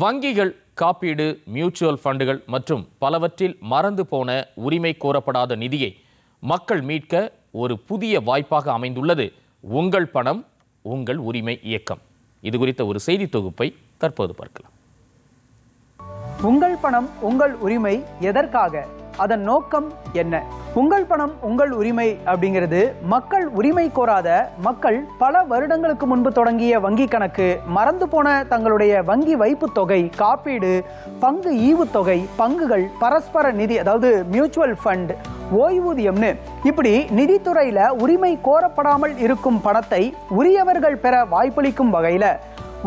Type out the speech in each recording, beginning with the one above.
வங்கிகள் காப்பீடு மியூச்சுவல் ஃபண்டுகள் மற்றும் பலவற்றில் மறந்து போன உரிமை கோரப்படாத நிதியை மக்கள் மீட்க ஒரு புதிய வாய்ப்பாக அமைந்துள்ளது. உங்கள் பணம் உங்கள் உரிமை இயக்கம். இது குறித்த ஒரு செய்தி தொகுப்பை தற்போது பார்க்கலாம். உங்கள் பணம் உங்கள் உரிமை எதற்காக? அதன் நோக்கம் என்ன? உங்கள் பணம் உங்கள் உரிமை அப்படிங்கிறது மக்கள் உரிமை கோராத மக்கள் பல வருடங்களுக்கு முன்பு தொடங்கிய வங்கி கணக்கு மறந்து போன தங்களுடைய வங்கி வைப்பு தொகை காப்பீடு பங்கு ஈவுத்தொகை பங்குகள் பரஸ்பர நிதி அதாவது மியூச்சுவல் ஃபண்ட் ஓய்வூதியம்னு. இப்படி நிதித்துறையில உரிமை கோரப்படாமல் இருக்கும் பணத்தை உரியவர்கள் பெற வாய்ப்பளிக்கும் வகையில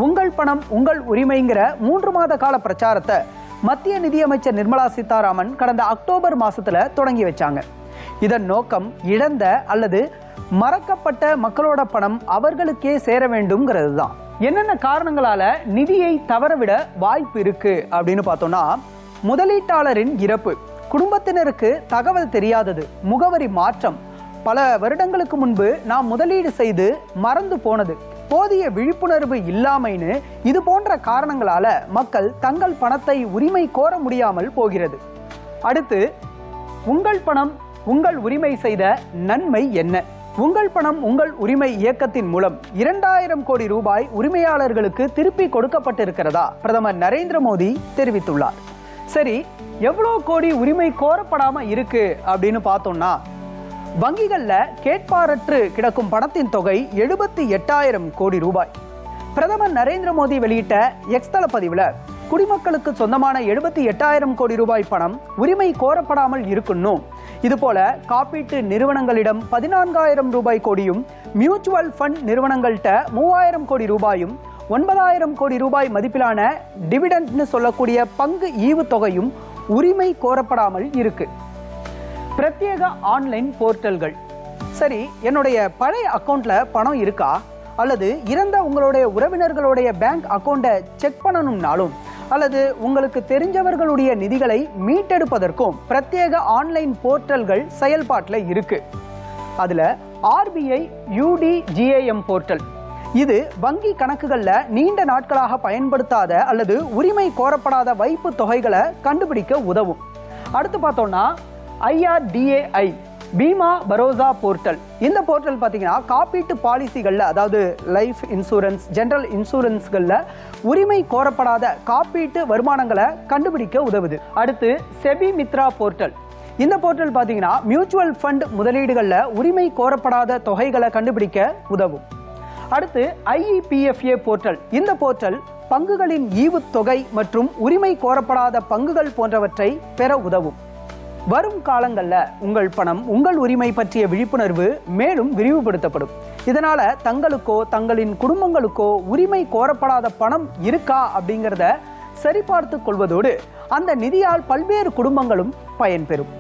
உங்கள் பணம் உங்கள் உரிமைங்கிற மூன்று மாத கால பிரச்சாரத்தை மத்திய நிதியமைச்சர் நிர்மலா சீதாராமன் கடந்த அக்டோபர் மாசத்துல தொடங்கி வச்சாங்க. இதன் நோக்கம் இழந்த அல்லது மறக்கப்பட்ட மக்களோட பணம் அவர்களுக்கே சேர வேண்டும்ங்கிறது தான். என்னென்ன காரணங்களால நிதியை தவறவிட வாய்ப்பு இருக்கு அப்படின்னு பார்த்தோம்னா முதலீட்டாளரின் இறப்பு. குடும்பத்தினருக்கு தகவல் தெரியாதது முகவரி மாற்றம். பல வருடங்களுக்கு முன்பு நாம் முதலீடு செய்து மறந்து போனது. போதிய விழிப்புணர்வு இல்லாமைன்னு இது போன்ற காரணங்களால மக்கள் தங்கள் பணத்தை உரிமை கோர முடியாமல் போகிறது. அடுத்து உங்கள் பணம் உங்கள் உரிமை செய்த நன்மை என்ன? உங்கள் பணம் உங்கள் உரிமை இயக்கத்தின் மூலம் இரண்டாயிரம் கோடி ரூபாய் உரிமையாளர்களுக்கு திருப்பி கொடுக்கப்பட்டிருக்கிறதா? பிரதமர் நரேந்திர மோடி தெரிவித்துள்ளார். சரி எவ்வளோ கோடி உரிமை கோரப்படாம இருக்கு அப்படின்னு பார்த்தோம்னா வங்கிகள்ல கேட்பாரற்று கிடக்கும் பணத்தின் தொகை எழுபத்தி எட்டாயிரம் கோடி ரூபாய். பிரதமர் நரேந்திர மோடி வெளியிட்ட எக்ஸ்தள பதிவுல குடிமக்களுக்கு சொந்தமான எழுபத்தி எட்டாயிரம் கோடி ரூபாய் பணம் உரிமை கோரப்படாமல் இருக்கணும் இதுபோல காப்பீட்டு நிறுவனங்களிடம் பதினான்காயிரம் ரூபாய் கோடியும் மியூச்சுவல் ஃபண்ட் நிறுவனங்கள்கிட்ட மூவாயிரம் கோடி ரூபாயும் ஒன்பதாயிரம் கோடி ரூபாய் மதிப்பிலான டிவிடெண்ட்னு சொல்லக்கூடிய பங்கு ஈவு தொகையும் உரிமை கோரப்படாமல் இருக்கு. பிரத்யேக ஆன்லைன் போர்ட்டல்கள். சரி என்னுடைய பழைய அக்கௌண்ட்ல பணம் இருக்கா? அல்லது இறந்த உங்களுடைய உறவினர்களுடைய பேங்க் அக்கௌண்ட்டை செக் பண்ணணும்னாலும் அல்லது உங்களுக்கு தெரிஞ்சவர்களுடைய நிதிகளை மீட்டெடுப்பதற்கும் பிரத்யேக ஆன்லைன் போர்ட்டல்கள் செயல்பாட்டில் இருக்கு. அதுல ஆர்பிஐ யூடிஜிஏஎம் போர்ட்டல். இது வங்கி கணக்குகளில் நீண்ட நாட்களாக பயன்படுத்தாத அல்லது உரிமை கோரப்படாத வைப்பு தொகைகளை கண்டுபிடிக்க உதவும். அடுத்து பார்த்தோம்னா ஐஆர்டிஏஐ. பீமா பரோசா போர்ட்டல். இந்த போர்ட்டல் பார்த்தீங்கன்னா காப்பீட்டு பாலிசிகளில் அதாவது லைஃப் இன்சூரன்ஸ் ஜென்ரல் இன்சூரன்ஸ்களில் உரிமை கோரப்படாத காப்பீட்டு வருமானங்களை கண்டுபிடிக்க உதவுது. அடுத்து செபி மித்ரா போர்ட்டல். இந்த போர்ட்டல் பார்த்தீங்கன்னா மியூச்சுவல் ஃபண்ட் முதலீடுகளில் உரிமை கோரப்படாத தொகைகளை கண்டுபிடிக்க உதவும். அடுத்து ஐஇபிஎஃப்ஏ போர்ட்டல். இந்த போர்ட்டல் பங்குகளின் ஈவுத்தொகை மற்றும் உரிமை கோரப்படாத பங்குகள் போன்றவற்றை பெற உதவும். வரும் காலங்களில் உங்கள் பணம் உங்கள் உரிமை பற்றிய விழிப்புணர்வு மேலும் விரிவுபடுத்தப்படும். இதனால தங்களுக்கோ தங்களின் குடும்பங்களுக்கோ உரிமை கோரப்படாத பணம் இருக்கா அப்படிங்கிறத சரிபார்த்து கொள்வதோடு அந்த நிதியால் பல்வேறு குடும்பங்களும் பயன்பெறும்.